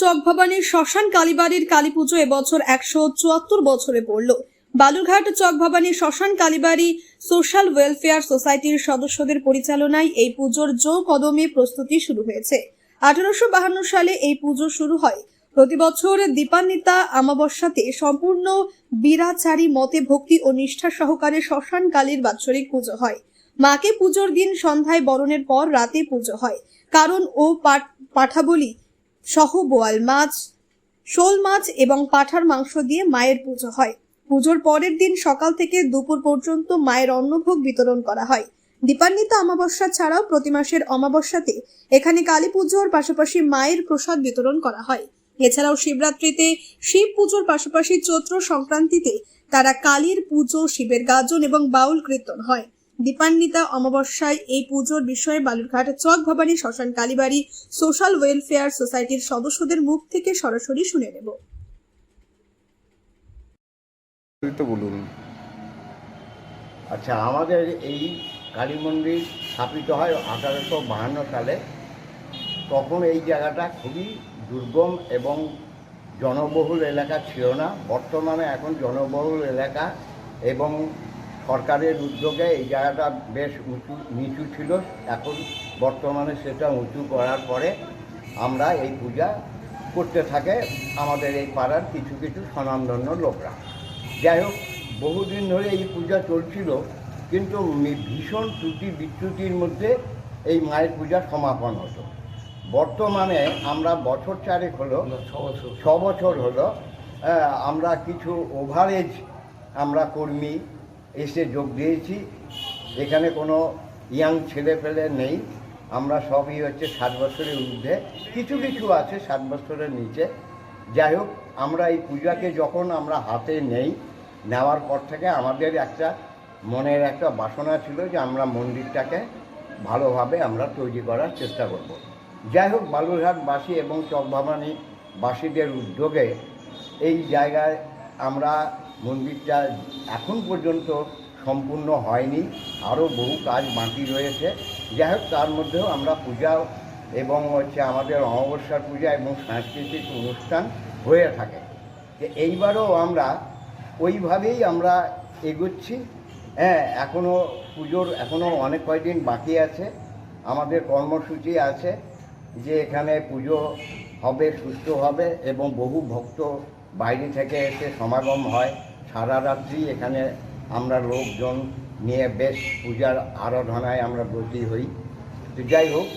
চক ভবানীর শ্মশান কালীবাড়ির কালী পুজো এবছর একশো চুয়াত্তর বছরে পড়ল। বালুরঘাট চক ভবানীর শ্মশান কালীবাড়ি সোশ্যাল ওয়েলফেয়ার সোসাইটির সদস্যদের পরিচালনায় এই পুজোর জো কদমে প্রস্তুতি শুরু হয়েছে। আঠারোশো বাহান্ন সালে এই পুজো শুরু হয়। প্রতি বছর দীপান্বিতা আমাবস্যাতে সম্পূর্ণ বীরাচারী মতে ভক্তি ও নিষ্ঠা সহকারে শ্মশান কালীর বাৎসরিক পুজো হয়। মাকে পুজোর দিন সন্ধ্যায় বরণের পর রাতে পুজো হয়। কারণ ও পাঠ পাঠাবলি সহ বোয়াল মাছ, শোল মাছ এবং পাঠার মাংস দিয়ে মায়ের পুজো হয়। পুজোর পরের দিন সকাল থেকে দুপুর পর্যন্ত মায়ের অন্নভোগ বিতরণ করা হয়। দীপান্বিতা অমাবস্যা ছাড়াও প্রতি মাসের অমাবস্যাতে এখানে কালী পুজোর পাশাপাশি মায়ের প্রসাদ বিতরণ করা হয়। এছাড়াও শিবরাত্রিতে শিব পুজোর পাশাপাশি চৈত্র সংক্রান্তিতে তারা কালীর পুজো, শিবের গাজন এবং বাউল কীর্তন হয়। দীপান্বিতা অমাবস্যায় এই পুজোর বিষয়ে বালুরঘাট চক ভবানী শ্মশান কালীবাড়ি সোশ্যাল ওয়েলফেয়ার সোসাইটির সদস্যদের মুখ থেকে সরাসরি শুনে নেব। বলুন। আচ্ছা আমাদের এই কালী মন্দির স্থাপিত হয় আঠারোশো বাহান্ন সালে। তখন এই জায়গাটা খুবই দুর্গম এবং জনবহুল এলাকা ছিল না। বর্তমানে এখন জনবহুল এলাকা এবং সরকারের উদ্যোগে এই জায়গাটা বেশ উঁচু নিচু ছিল। এখন বর্তমানে সেটা উঁচু করার পরে আমরা এই পূজা করতে থাকে আমাদের এই পাড়ার কিছু কিছু স্বনামধন্য লোকরা। যাই হোক বহুদিন ধরে এই পূজা চলছিল কিন্তু ভীষণ ত্রুটি বিচ্যুতির মধ্যে এই মায়ের পূজা সমাপন হতো। বর্তমানে আমরা বছর চারেক হলো ছ বছর। হলো আমরা কিছু ওভারেজ আমরা কর্মী এসে যোগ দিয়েছি। এখানে কোনো ইয়াং ছেলে পেলে নেই। আমরা সবই হচ্ছে সাত বছরের ঊর্ধ্বে। কিছু কিছু আছে সাত বছরের নিচে। যাই হোক, আমরা এই পূজাকে যখন আমরা হাতে নেই, নেওয়ার পর থেকে আমাদের একটা মনের একটা বাসনা ছিল যে আমরা মন্দিরটাকে ভালোভাবে আমরা তৈরি করার চেষ্টা করব। যাই হোক, বালুরঘাটবাসী এবং চকভাবানী বাসীদের উদ্যোগে এই জায়গায় আমরা মন্দিরটা এখন পর্যন্ত সম্পূর্ণ হয়নি। আরও বহু কাজ বাকি রয়েছে। যাই হোক তার মধ্যেও আমরা পূজা এবং হচ্ছে আমাদের অমাবস্যার পূজা এবং সাংস্কৃতিক অনুষ্ঠান হয়ে থাকে। এইবারও আমরা ওইভাবেই আমরা এগোচ্ছি। হ্যাঁ এখনও পুজোর এখনও অনেক কয়দিন বাকি আছে। আমাদের কর্মসূচি আছে যে এখানে পুজো হবে সুস্থ হবে এবং বহু ভক্ত বাইরে থেকে এসে সমাগম হয়। সারা রাত্রি এখানে আমরা লোকজন নিয়ে বেশ পূজার আরাধনায় আমরা ব্রতী হই। তো যাই হোক,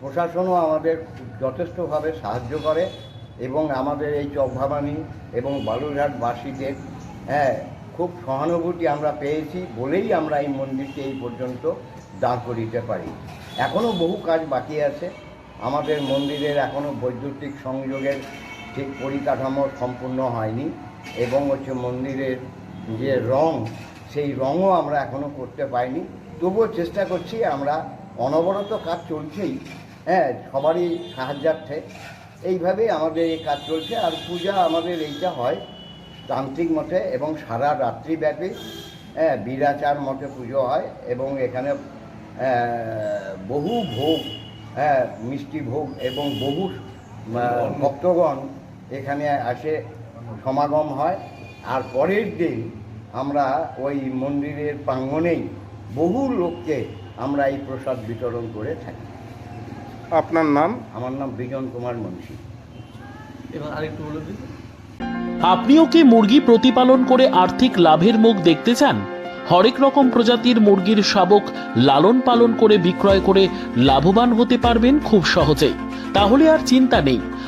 প্রশাসনও আমাদের যথেষ্টভাবে সাহায্য করে এবং আমাদের এই চকভাবানী এবং বালুরঘাটবাসীদের হ্যাঁ খুব সহানুভূতি আমরা পেয়েছি বলেই আমরা এই মন্দিরকে এই পর্যন্ত দাঁড় করিতে পারি। এখনও বহু কাজ বাকি আছে। আমাদের মন্দিরের এখনও বৈদ্যুতিক সংযোগের ঠিক পরিকাঠামো সম্পূর্ণ হয়নি। এবং হচ্ছে মন্দিরের যে রং সেই রঙও আমরা এখনও করতে পাইনি। তবুও চেষ্টা করছি আমরা অনবরত কাজ চলছেই হ্যাঁ সবারই সাহায্যার্থে। এইভাবেই আমাদের এই কাজ চলছে আর পূজা আমাদের এইটা হয় তান্ত্রিক মতে এবং সারা রাত্রিব্যাপী হ্যাঁ বিরাচার মতে পুজো হয় এবং এখানে বহু ভোগ হ্যাঁ মিষ্টি ভোগ এবং বহু ভক্তগণ এখানে আসে। সমাগম হয়। আর পরের দিন আমরা ওই মন্দিরের প্রাঙ্গণেই বহু লোককে আমরা এই প্রসাদ বিতরণ করে থাকি। আপনার নাম? আমার নাম বিজন কুমার মুন্সী এবার আরেকটু বলে দিন আপনিও কি মুরগি প্রতিপালন করে আর্থিক লাভের মুখ দেখতে চান? হরেক রকম প্রজাতির মুরগির শাবক লালন পালন করে বিক্রয় করে লাভবান হতে পারবেন খুব সহজেই। তাহলে আর চিন্তা নেই।